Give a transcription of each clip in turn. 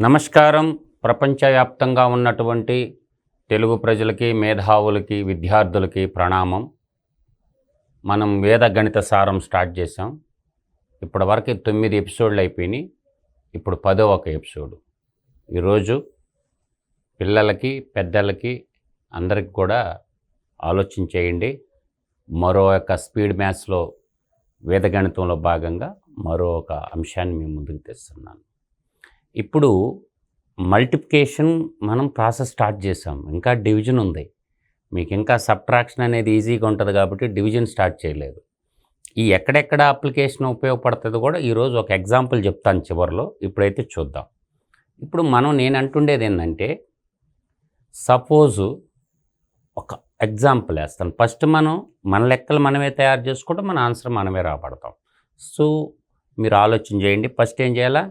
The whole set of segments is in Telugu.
నమస్కారం. ప్రపంచవ్యాప్తంగా ఉన్నటువంటి తెలుగు ప్రజలకి మేధావులకి విద్యార్థులకి ప్రణామం. మనం వేద గణిత సారం స్టార్ట్ చేసాం ఇప్పటివరకు తొమ్మిది ఎపిసోడ్లు అయిపోయినాయి. ఇప్పుడు పదో ఒక ఎపిసోడ్. ఈరోజు పిల్లలకి పెద్దలకి అందరికి కూడా ఆలోచన చేయండి. మరో యొక్క స్పీడ్ మ్యాథ్స్లో వేద గణితంలో భాగంగా మరో ఒక అంశాన్ని మేము ముందుకు తెస్తున్నాను. ఇప్పుడు మల్టిప్లికేషన్ మనం ప్రాసెస్ స్టార్ట్ చేసాం ఇంకా డివిజన్ ఉంది. మీకు ఇంకా సబ్ట్రాక్షన్ అనేది ఈజీగా ఉంటుంది కాబట్టి డివిజన్ స్టార్ట్ చేయలేదు. ఈ ఎక్కడెక్కడ అప్లికేషన్ ఉపయోగపడుతుందో కూడా ఈరోజు ఒక ఎగ్జాంపుల్ చెప్తాను చివరిలో. ఇప్పుడైతే చూద్దాం. ఇప్పుడు మనం నేను అంటుండేది ఏంటంటే సపోజు ఒక ఎగ్జాంపుల్ వేస్తాను. ఫస్ట్ మనం మన లెక్కలు మనమే తయారు చేసుకుంటే మన ఆన్సర్ మనమే రాబడతాం. సో మీరు ఆలోచన చేయండి. ఫస్ట్ ఏం చేయాలా?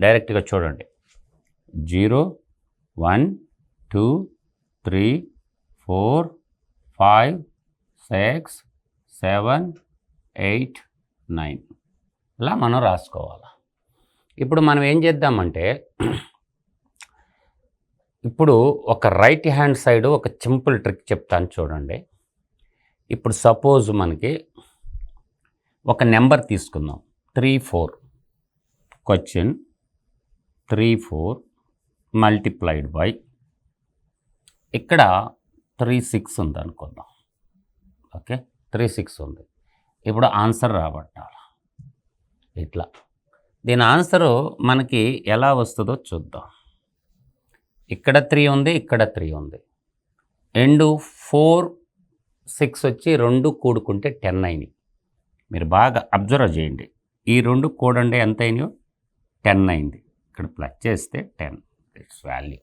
డైరెక్ట్గా చూడండి. Zero one two three four five six seven eight nine. ఇలా మనం రాసుకోవాలి. ఇప్పుడు మనం ఏం చేద్దామంటే ఇప్పుడు ఒక రైట్ హ్యాండ్ సైడ్ ఒక సింపుల్ ట్రిక్ చెప్తాను చూడండి. ఇప్పుడు సపోజ్ మనకి ఒక నెంబర్ తీసుకుందాం. Three four. Question. Three four multiplied by ఇక్కడ త్రీ సిక్స్ ఉంది అనుకుందాం. ఓకే? త్రీ సిక్స్ ఉంది. ఇప్పుడు ఆన్సర్ రాబట్టాలి. ఇట్లా. దీని ఆన్సరు మనకి ఎలా వస్తుందో చూద్దాం. ఇక్కడ త్రీ ఉంది ఇక్కడ త్రీ ఉంది. రెండు ఫోర్ సిక్స్ వచ్చి రెండు కూడుకుంటే టెన్ అయినాయి. మీరు బాగా అబ్జర్వ్ చేయండి. ఈ రెండు కూడండి ఎంత అయినాయో? టెన్ అయింది. ఇక్కడ ప్లస్ చేస్తే టెన్. ఇట్స్ వాల్యూ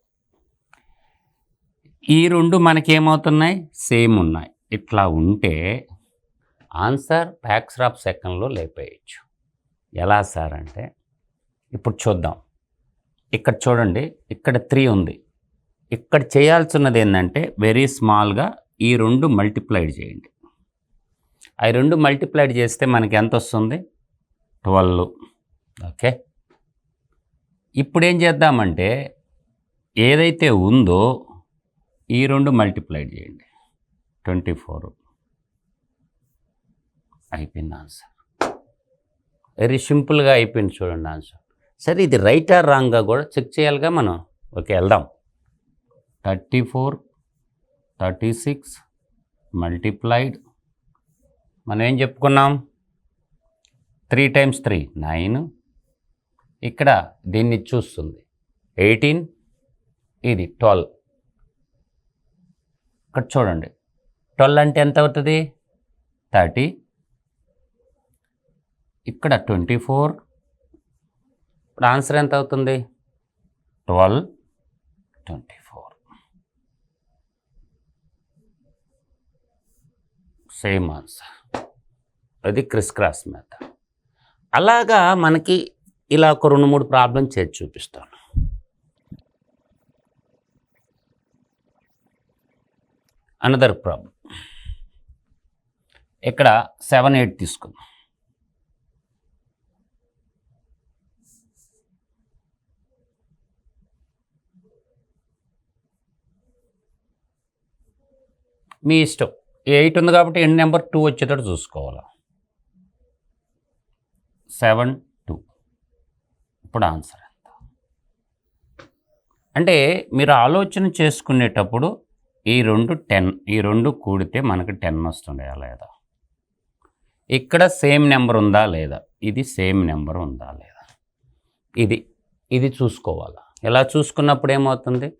ఈ రెండు మనకేమవుతున్నాయి? సేమ్ ఉన్నాయి. ఇట్లా ఉంటే ఆన్సర్ ఫ్యాక్స్ ఆఫ్ సెకండ్లో లేపేయచ్చు. ఎలా సార్ అంటే ఇప్పుడు చూద్దాం. ఇక్కడ చూడండి ఇక్కడ త్రీ ఉంది. ఇక్కడ చేయాల్సినది ఏంటంటే వెరీ స్మాల్గా ఈ రెండు మల్టిప్లైడ్ చేయండి. ఆ రెండు మల్టిప్లైడ్ చేస్తే మనకి ఎంత వస్తుంది? ట్వెల్వ్ ఓకే ఇప్పుడేం చేద్దామంటే ఏదైతే ఉందో ఈ రెండు మల్టిప్లై చేయండి. ట్వంటీ ఫోర్ అయిపోయింది ఆన్సర్. వెరీ సింపుల్గా అయిపోయింది చూడండి ఆన్సర్. సరే ఇది రైట్ ఆర్ రాంగ్గా కూడా చెక్ చేయాలిగా మనం. ఓకే వెళ్దాం. Thirty four thirty six multiplied. మనం ఏం చెప్పుకున్నాం? Three times three. నైన్ ఇక్కడ దీన్ని చూస్తుంది. ఎయిటీన్ ఇది ట్వెల్వ్. ఇక్కడ చూడండి. ట్వెల్వ్ అంటే ఎంత అవుతుంది? థర్టీ. ఇక్కడ ట్వంటీ ఫోర్. ఇప్పుడు ఆన్సర్ ఎంత అవుతుంది? Twelve. Twenty four. Same answer. అది క్రిస్ క్రాస్ మెథడ్ అలాగా మనకి ఇలా ఒక రెండు మూడు ప్రాబ్లం చేసి చూపిస్తాను. అనదర్ ప్రాబ్లం ఇక్కడ సెవెన్ ఎయిట్ తీసుకుందాం. మీ ఇష్టం. ఎయిట్ ఉంది కాబట్టి ఎన్ని నెంబర్ టూ వచ్చేటట్టు చూసుకోవాలి. సెవెన్ ఇప్పుడు ఆన్సర్ ఎంత అంటే మీరు ఆలోచన చేసుకునేటప్పుడు ఈ రెండు టెన్ ఈ రెండు కూడితే మనకు టెన్ వస్తుండే లేదా? ఇక్కడ సేమ్ నెంబర్ ఉందా లేదా? ఇది సేమ్ నెంబర్ ఉందా లేదా? ఇది ఇది చూసుకోవాలా? ఇలా చూసుకున్నప్పుడు ఏమవుతుంది?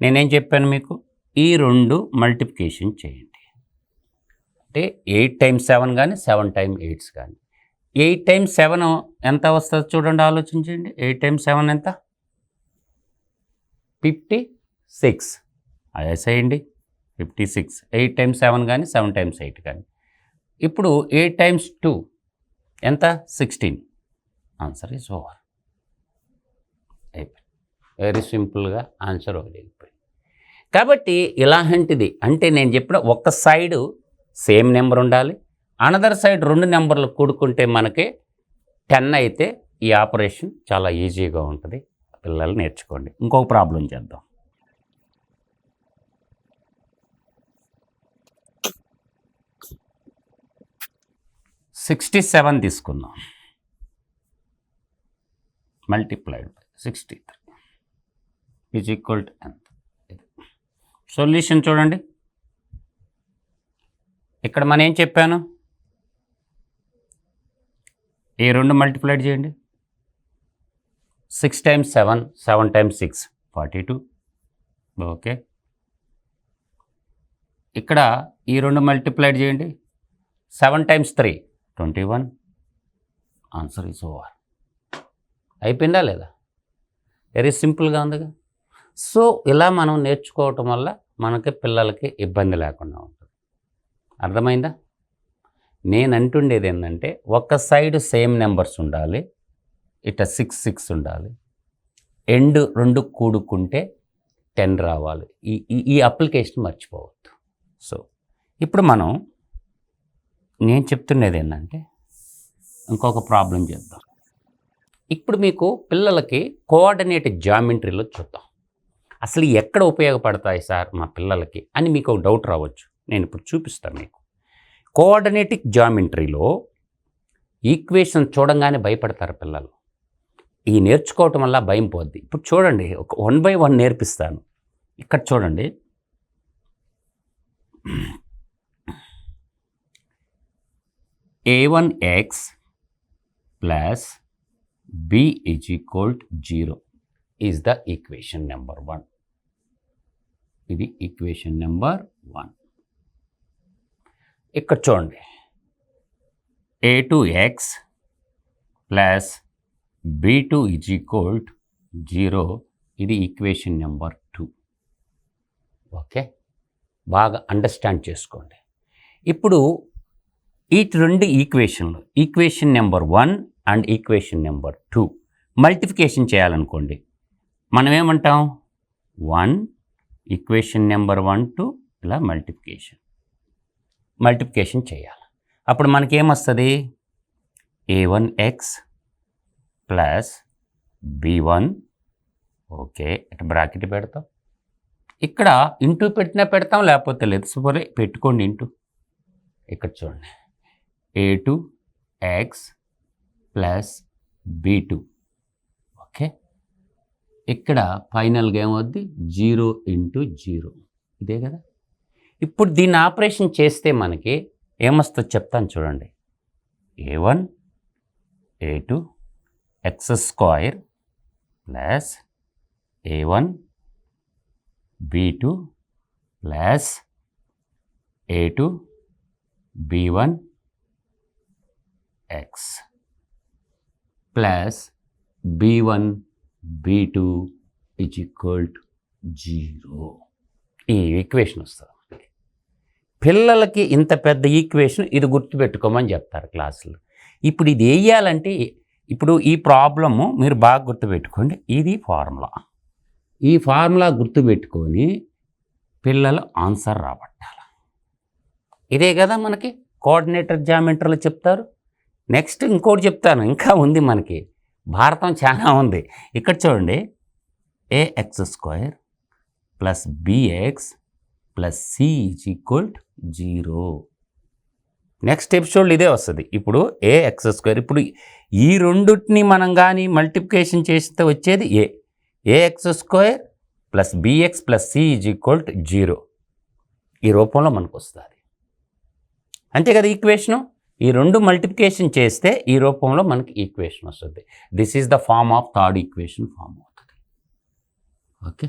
నేనేం చెప్పాను మీకు? ఈ రెండు మల్టిప్లికేషన్ చేయండి. అంటే ఎయిట్ టైమ్స్ సెవెన్ కానీ సెవెన్ టైమ్ ఎయిట్స్ కానీ ఎయిట్ టైమ్స్ సెవెన్ ఎంత వస్తుంది చూడండి ఆలోచించండి. ఎయిట్ టైమ్స్ సెవెన్ ఎంత? Fifty six. వేసేయండి fifty six. Eight times seven కానీ సెవెన్ టైమ్స్ ఎయిట్ కానీ. ఇప్పుడు ఎయిట్ టైమ్స్ టూ ఎంత? సిక్స్టీన్. Answer is over. అయిపోయింది. వెరీ సింపుల్గా ఆన్సర్ ఒకటి అయిపోయింది. కాబట్టి ఇలాంటిది అంటే నేను చెప్పిన ఒక సైడు సేమ్ నెంబర్ ఉండాలి. అనదర్ సైడ్ రెండు నెంబర్లు కూడుకుంటే మనకి టెన్ అయితే ఈ ఆపరేషన్ చాలా ఈజీగా ఉంటుంది. పిల్లలు నేర్చుకోండి. ఇంకొక ప్రాబ్లం చేద్దాం. సిక్స్టీ సెవెన్ తీసుకుందాం. Multiplied by sixty three. Is equal to ఎంత? సొల్యూషన్ చూడండి. ఇక్కడ మనం ఏం చెప్పాను? ఈ రెండు మల్టిప్లైడ్ చేయండి. Six times seven seven times six forty two. Okay. ఇక్కడ ఈ రెండు మల్టిప్లైడ్ చేయండి. Seven times three twenty one. Answer is over అయిపోయిందా లేదా? వెరీ సింపుల్గా ఉందిగా. సో ఇలా మనం నేర్చుకోవటం వల్ల మనకి పిల్లలకి ఇబ్బంది లేకుండా ఉంటుంది. అర్థమైందా? నేను అంటుండేది ఏంటంటే ఒక సైడ్ సేమ్ నెంబర్స్ ఉండాలి ఇట సిక్స్ సిక్స్ ఉండాలి. ఎండ్ రెండు కూడుకుంటే టెన్ రావాలి. ఈ ఈ- ఈ అప్లికేషన్ మర్చిపోవద్దు. సో ఇప్పుడు మనం నేను చెప్తున్నది ఏంటంటే ఇంకొక ప్రాబ్లం చేద్దాం. ఇప్పుడు మీకు పిల్లలకి కోఆర్డినేట్ జామెంట్రీలో చూద్దాం. అసలు ఎక్కడ ఉపయోగపడతాయి సార్ మా పిల్లలకి అని మీకు ఒక డౌట్ రావచ్చు. నేను ఇప్పుడు చూపిస్తాను మీకు. కోఆర్డినేటిక్ జామెంట్రీలో ఈక్వేషన్ చూడంగానే భయపడతారు పిల్లలు. ఈ నేర్చుకోవటం వల్ల భయం పోద్ది. ఇప్పుడు చూడండి ఒక వన్ బై వన్ నేర్పిస్తాను. ఇక్కడ చూడండి. A one X plus B is equal zero is the equation number one ఇది ఈక్వేషన్ నెంబర్ వన్ ఇక్కడ చూడండి. A to X plus B two is equal zero ఇది ఈక్వేషన్ నెంబర్ టూ ఓకే బాగా అండర్స్టాండ్ చేసుకోండి. ఇప్పుడు ఈ రెండు ఈక్వేషన్లు equation number one and equation number two multiplication చేయాలనుకోండి. మనం ఏమంటాం? One equation number one to ఇలా మల్టిఫికేషన్ మల్టిప్లికేషన్ చేయాలి. అప్పుడు మనకేమొస్తుంది? A one X plus B one okay ఇటు బ్రాకెట్ పెడతాం. ఇక్కడ ఇంటూ పెట్టినా పెడతాం లేకపోతే లేదు. సూపర్ పెట్టుకోండి ఇంటూ. ఇక్కడ చూడండి. A two X plus B two okay. ఇక్కడ ఫైనల్గా ఏమవుద్ది? Zero into zero. ఇదే కదా? ఇప్పుడు దీన్ని ఆపరేషన్ చేస్తే మనకి ఏమొస్తుందో చెప్తాను చూడండి. A one A two X square plus A one B two plus A two B one X plus B one B two is equal to zero ఈ ఈక్వేషన్ వస్తుంది. పిల్లలకి ఇంత పెద్ద ఈక్వేషన్ ఇది గుర్తుపెట్టుకోమని చెప్తారు క్లాసులు. ఇప్పుడు ఇది వేయాలంటే ఇప్పుడు ఈ ప్రాబ్లము మీరు బాగా గుర్తుపెట్టుకోండి. ఇది ఫార్ములా. ఈ ఫార్ములా గుర్తుపెట్టుకొని పిల్లలు ఆన్సర్ రాబట్టాలి. ఇదే కదా మనకి కోఆర్డినేటర్ జామెట్రీలో చెప్తారు. నెక్స్ట్ ఇంకోటి చెప్తాను. ఇంకా ఉంది మనకి. భారతం చాలా ఉంది. ఇక్కడ చూడండి. A X square plus BX plus C is equal zero. Next episode ఇదే వస్తుంది. ఇప్పుడు ఏ ఎక్స్ స్క్వేర్ ఇప్పుడు ఈ రెండుటిని మనం కానీ మల్టిప్లికేషన్ చేస్తే వచ్చేది A? A X square plus BX plus C is equal to zero. ఈ రూపంలో మనకు వస్తుంది. అంతే కదా ఈక్వేషను? ఈ రెండు మల్టిప్లికేషన్ చేస్తే ఈ రూపంలో మనకి ఈక్వేషన్ వస్తుంది. This is the form of third equation form అవుతుంది. ఓకే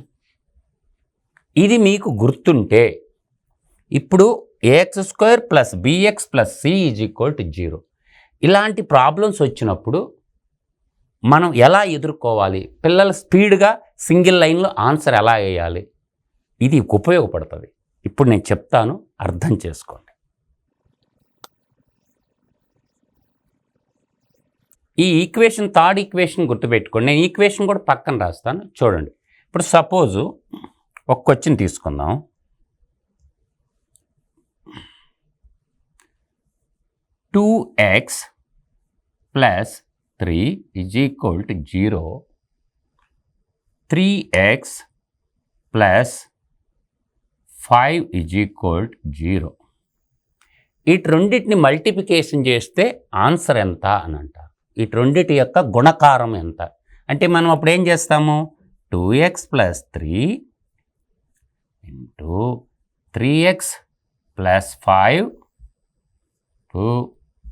ఇది మీకు గుర్తుంటే ఇప్పుడు AX square plus BX plus C is equal to zero ఇలాంటి ప్రాబ్లమ్స్ వచ్చినప్పుడు మనం ఎలా ఎదుర్కోవాలి? పిల్లలు స్పీడ్గా సింగిల్ లైన్లో ఆన్సర్ ఎలా వేయాలి? ఇది ఉపయోగపడుతుంది. ఇప్పుడు నేను చెప్తాను అర్థం చేసుకోండి. ఈ ఈక్వేషన్ థర్డ్ ఈక్వేషన్ గుర్తుపెట్టుకోండి. నేను ఈక్వేషన్ కూడా పక్కన రాస్తాను చూడండి. ఇప్పుడు సపోజు ఒక క్వశ్చన్ తీసుకుందాం. Two X plus three is equal to zero three X plus five is equal zero. ఇటు రెండింటిని మల్టిప్లికేషన్ చేస్తే ఆన్సర్ ఎంత అని అంటారు ఇటు రెండిటి యొక్క గుణకారం ఎంత. అంటే మనం అప్పుడు ఏం చేస్తాము? Two X plus three into three X plus five two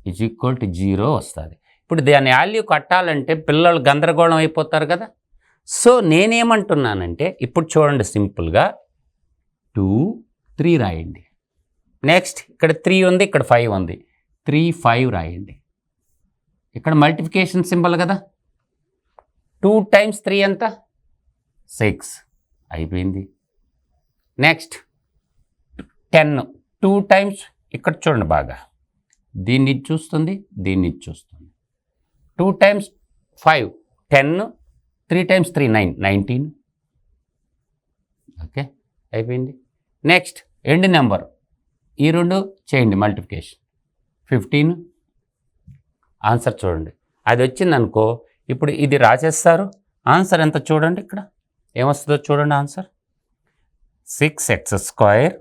is equal to zero వస్తుంది. ఇప్పుడు దాని వాల్యూ కట్టాలంటే పిల్లలు గందరగోళం అయిపోతారు కదా. సో నేనేమంటున్నానంటే ఇప్పుడు చూడండి సింపుల్గా టూ త్రీ రాయండి. నెక్స్ట్ ఇక్కడ త్రీ ఉంది ఇక్కడ ఫైవ్ ఉంది. త్రీ ఫైవ్ రాయండి. ఇక్కడ మల్టిఫికేషన్ సింబల్ కదా. టూ టైమ్స్ త్రీ ఎంత? సిక్స్. అయిపోయింది. నెక్స్ట్ టెన్ టూ టైమ్స్ ఇక్కడ చూడండి బాగా. దీన్ని చూస్తుంది దీన్ని చూస్తుంది. Two times five ten three times three nine nineteen okay అయిపోయింది. నెక్స్ట్ ఎండ్ నెంబర్ ఈ రెండు చేయండి మల్టిప్లికేషన్ ఫిఫ్టీన్ ఆన్సర్ చూడండి. అది వచ్చింది అనుకో ఇప్పుడు ఇది రాసేస్తారు. ఆన్సర్ ఎంత చూడండి ఇక్కడ? ఏమొస్తుందో చూడండి answer six X square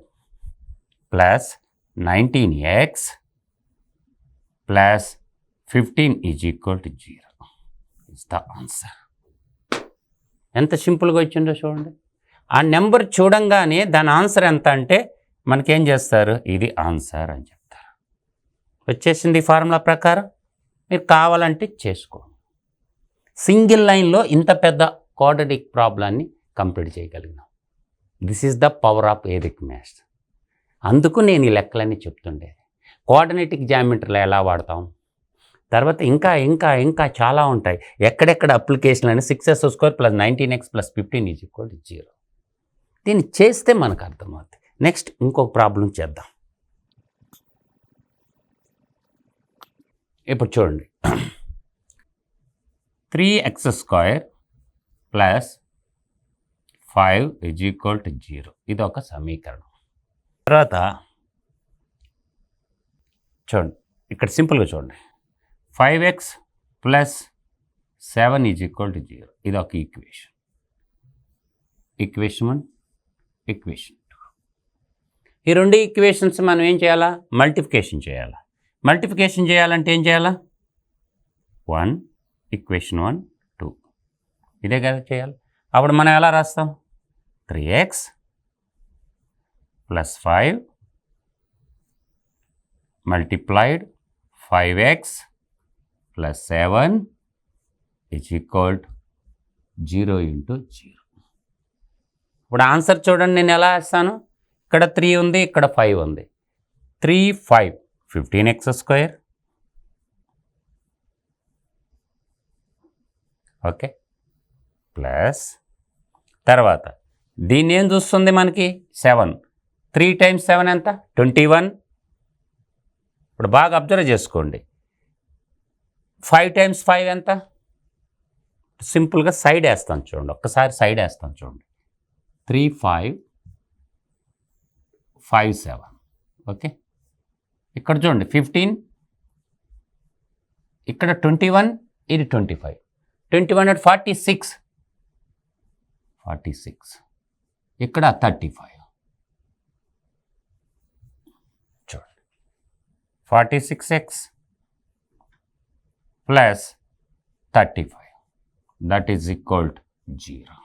plus nineteen X plus fifteen is equal to zero is the answer ఎంత సింపుల్గా వచ్చిందో చూడండి. ఆ నెంబర్ చూడంగానే దాని ఆన్సర్ ఎంత అంటే మనకేం చేస్తారు? ఇది ఆన్సర్ అని చెప్తారు. వచ్చేసింది ఫార్ములా ప్రకారం. మీరు కావాలంటే చేసుకో సింగిల్ లైన్లో ఇంత పెద్ద కోడడిక్ ప్రాబ్లాన్ని complete చేయగలిగినాం. This is the power of ఏరిక్ maths అందుకు నేను ఈ లెక్కలన్నీ చెప్తుండేది కోఆర్డినేటిక్ జామెట్రీలో ఎలా వాడతాం? తర్వాత ఇంకా ఇంకా ఇంకా చాలా ఉంటాయి. ఎక్కడెక్కడ అప్లికేషన్లు అని six S square plus nineteen X plus fifteen is equal to zero దీన్ని చేస్తే మనకు అర్థమవుతుంది నెక్స్ట్ ఇంకొక ప్రాబ్లం చేద్దాం. ఇప్పుడు చూడండి. Three X square plus five is equal to zero ఇది ఒక సమీకరణం. తర్వాత చూడండి ఇక్కడ సింపుల్గా చూడండి. Five X plus seven is equal to zero ఇది ఒక equation equation one equation two ఈ రెండు ఈక్వేషన్స్ మనం ఏం చేయాలా? మల్టిఫికేషన్ చేయాలా. మల్టిఫికేషన్ చేయాలంటే ఏం చేయాలా? వన్ ఈక్వేషన్ వన్ టూ ఇదే కదా చేయాలి. అప్పుడు మనం ఎలా రాస్తాం? Three X plus five multiplied five X plus seven is equal zero into zero ఇప్పుడు ఆన్సర్ చూడండి నేను ఎలా వేస్తాను ఇక్కడ త్రీ ఉంది ఇక్కడ ఫైవ్ ఉంది. Three five fifteen X square okay plus తర్వాత. దీన్ని ఏం చూస్తుంది మనకి? సెవెన్. త్రీ టైమ్స్ సెవెన్ ఎంత? Twenty one. ఇప్పుడు బాగా అబ్జర్వ్ చేసుకోండి. ఫైవ్ టైమ్స్ ఫైవ్ ఎంత? సింపుల్గా సైడ్ వేస్తాను చూడండి. ఒక్కసారి సైడ్ వేస్తాను చూడండి. Three five five seven. Okay? ఇక్కడ చూడండి ఫిఫ్టీన్. ఇక్కడ ట్వంటీ వన్ ఇది twenty five. Twenty one at forty six. Forty six. ఇక్కడ థర్టీ ఫైవ్ చూడండి. Forty six X plus thirty five that is equal to zero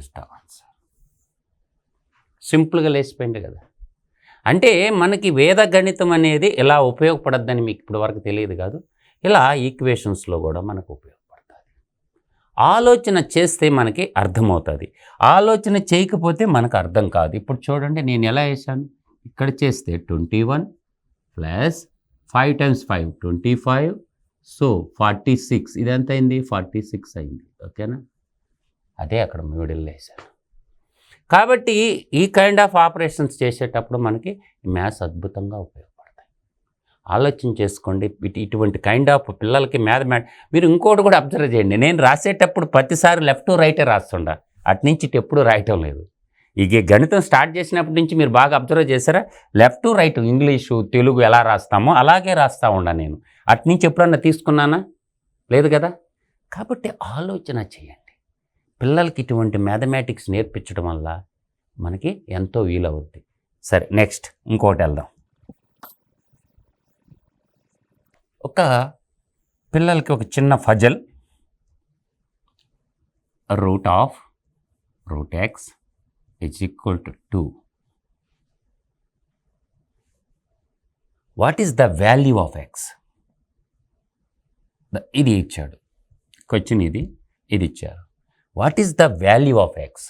is the answer సింపుల్గా లేచిపోయింది కదా. అంటే మనకి వేద గణితం అనేది ఎలా ఉపయోగపడద్దని మీకు ఇప్పటివరకు తెలియదు కాదు. ఇలా ఈక్వేషన్స్లో కూడా మనకు ఉపయోగం ఆలోచన చేస్తే మనకి అర్థమవుతుంది. ఆలోచన చేయకపోతే మనకు అర్థం కాదు. ఇప్పుడు చూడండి నేను ఎలా వేసాను ఇక్కడ చేస్తే twenty one plus five times five twenty five so forty six. ఇది ఎంత అయింది? ఫార్టీ సిక్స్ అయింది. ఓకేనా? అదే అక్కడ మిడిల్ వేసాను కాబట్టి ఈ కైండ్ ఆఫ్ ఆపరేషన్స్ చేసేటప్పుడు మనకి మ్యాథ్స్ అద్భుతంగా ఉపయోగం ఆలోచన చేసుకోండి. ఇటువంటి కైండ్ ఆఫ్ పిల్లలకి మ్యాథమెట్ మీరు ఇంకోటి కూడా అబ్జర్వ్ చేయండి. నేను రాసేటప్పుడు ప్రతిసారి లెఫ్ట్ రైటే రాస్తుండా? అటు నుంచి ఇటు ఎప్పుడు రాయటం లేదు. ఇక గణితం స్టార్ట్ చేసినప్పటి నుంచి మీరు బాగా అబ్జర్వ్ చేశారా? లెఫ్ట్ రైట్ ఇంగ్లీషు తెలుగు ఎలా రాస్తామో అలాగే రాస్తా ఉండా నేను. అటు నుంచి ఎప్పుడన్నా తీసుకున్నానా? లేదు కదా? కాబట్టి ఆలోచన చేయండి. పిల్లలకి ఇటువంటి మ్యాథమెటిక్స్ నేర్పించడం వల్ల మనకి ఎంతో వీలవుద్ది. సరే నెక్స్ట్ ఇంకోటి వెళ్దాం. ఒక పిల్లలకి ఒక చిన్న puzzle. Root of root X is equal to two what is the value of X ఇది ఇచ్చాడు. క్వశ్చన్ ఇది ఇది ఇచ్చారు. What is the value of X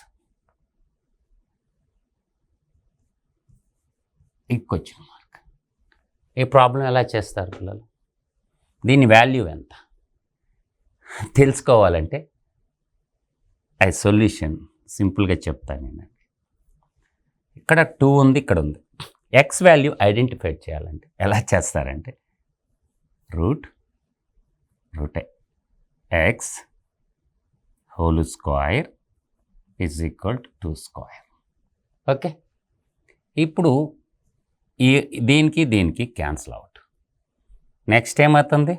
ఈ క్వశ్చన్ మార్క్ ఈ ప్రాబ్లం ఎలా చేస్తారు పిల్లలు? దీని వాల్యూ ఎంత? తెలుసుకోవాలంటే ఐ సొల్యూషన్ సింపుల్గా చెప్తాను నేను. ఇక్కడ టూ ఉంది ఇక్కడ ఉంది. ఎక్స్ వాల్యూ ఐడెంటిఫై చేయాలంటే ఎలా చేస్తారంటే root root x whole square is equal to two square okay ఇప్పుడు ఈ దీనికి దీనికి క్యాన్సిల్ అవ్వాలి నెక్స్ట్ ఏమవుతుంది?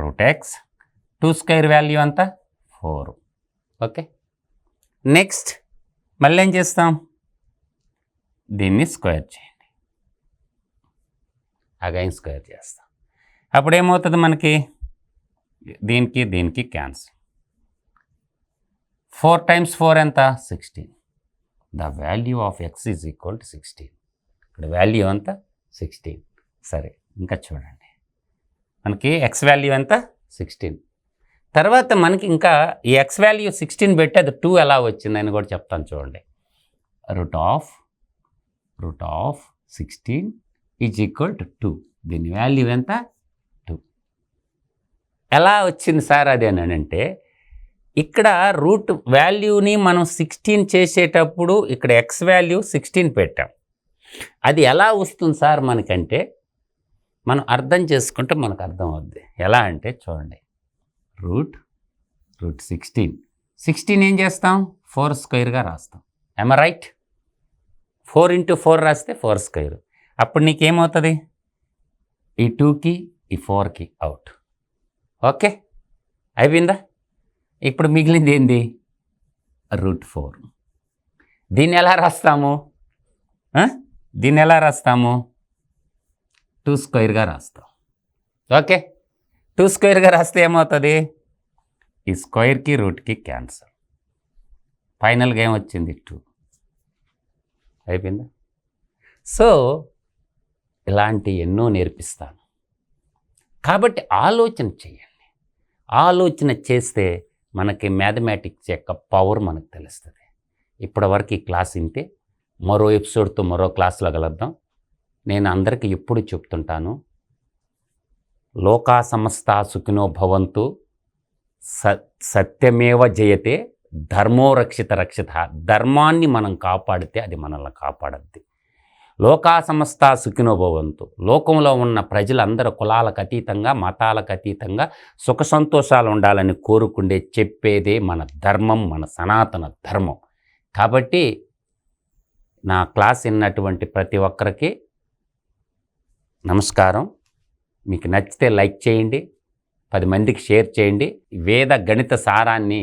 Root x two square value అంత ఫోర్ ఓకే నెక్స్ట్ మళ్ళీ ఏం చేస్తాం? దీన్ని స్క్వేర్ చేయండి. అగైన్ స్క్వేర్ చేస్తాం. అప్పుడు ఏమవుతుంది మనకి? దీనికి దీనికి క్యాన్సిల్ ఫోర్ టైమ్స్ ఫోర్ ఎంత? Sixteen the value of x is equal to sixteen ఇక్కడ వాల్యూ అంతా సిక్స్టీన్ సరే. ఇంకా చూడండి. మనకి ఎక్స్ వాల్యూ ఎంత? సిక్స్టీన్ తర్వాత మనకి ఇంకా ఈ ఎక్స్ వాల్యూ సిక్స్టీన్ పెట్టి అది టూ ఎలా వచ్చిందని కూడా చెప్తాను చూడండి. Root of root of sixteen is equal to two దీని వాల్యూ ఎంత? టూ ఎలా వచ్చింది సార్ అది అని అంటే ఇక్కడ రూట్ వాల్యూని మనం సిక్స్టీన్ చేసేటప్పుడు ఇక్కడ ఎక్స్ వాల్యూ సిక్స్టీన్ పెట్టాం. అది ఎలా వస్తుంది సార్ మనకంటే మనం అర్థం చేసుకుంటే మనకు అర్థం అవుద్ది ఎలా అంటే చూడండి. రూట్ రూట్ సిక్స్టీన్ సిక్స్టీన్ ఏం చేస్తాం? ఫోర్ స్క్వేర్గా రాస్తాం. ఎమ రైట్ ఫోర్ ఇంటూ ఫోర్ రాస్తే ఫోర్ స్క్వేర్ అప్పుడు నీకేమవుతుంది? ఈ టూకి ఈ ఫోర్కి అవుట్ ఓకే అయిపోయిందా? ఇప్పుడు మిగిలింది ఏంది? రూట్ ఫోర్ దీన్ని ఎలా రాస్తాము? దీన్ని ఎలా రాస్తాము? టూ స్క్వేర్గా రాస్తాం. ఓకే. టూ స్క్వేర్గా రాస్తే ఏమవుతుంది? ఈ స్క్వేర్కి రూట్కి క్యాన్సర్ ఫైనల్గా ఏమొచ్చింది? టూ. అయిపోయిందా? సో ఇలాంటి ఎన్నో నేర్పిస్తాను. కాబట్టి ఆలోచన చేయండి. ఆలోచన చేస్తే మనకి మ్యాథమెటిక్స్ యొక్క పవర్ మనకు తెలుస్తుంది. ఇప్పటివరకు ఈ క్లాస్ ఇంతే మరో ఎపిసోడ్తో మరో క్లాస్లో కలుద్దాం. నేను అందరికీ ఎప్పుడు చెప్తుంటాను లోకా సమస్త సుఖినో భవంతు స సత్యమేవ జయతే ధర్మో రక్షిత రక్షిత ధర్మాన్ని మనం కాపాడితే అది మనల్ని కాపాడద్ది. లోకా సమస్త సుఖినో భవంతు లోకంలో ఉన్న ప్రజలందరూ కులాలకు అతీతంగా మతాలకు అతీతంగా సుఖ సంతోషాలు ఉండాలని కోరుకుండే చెప్పేదే మన ధర్మం మన సనాతన ధర్మం. కాబట్టి నా క్లాస్ విన్నటువంటి ప్రతి ఒక్కరికి నమస్కారం. మీకు నచ్చితే లైక్ చేయండి పది మందికి షేర్ చేయండి. వేద గణిత సారాన్ని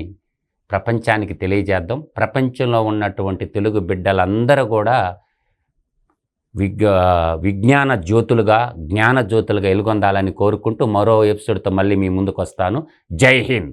ప్రపంచానికి తెలియజేద్దాం. ప్రపంచంలో ఉన్నటువంటి తెలుగు బిడ్డలందరూ కూడా విగ్ విజ్ఞాన జ్యోతులుగా జ్ఞాన జ్యోతులుగా ఎలుగొందాలని కోరుకుంటూ మరో ఎపిసోడ్తో మళ్ళీ మీ ముందుకు వస్తాను జై హింద్.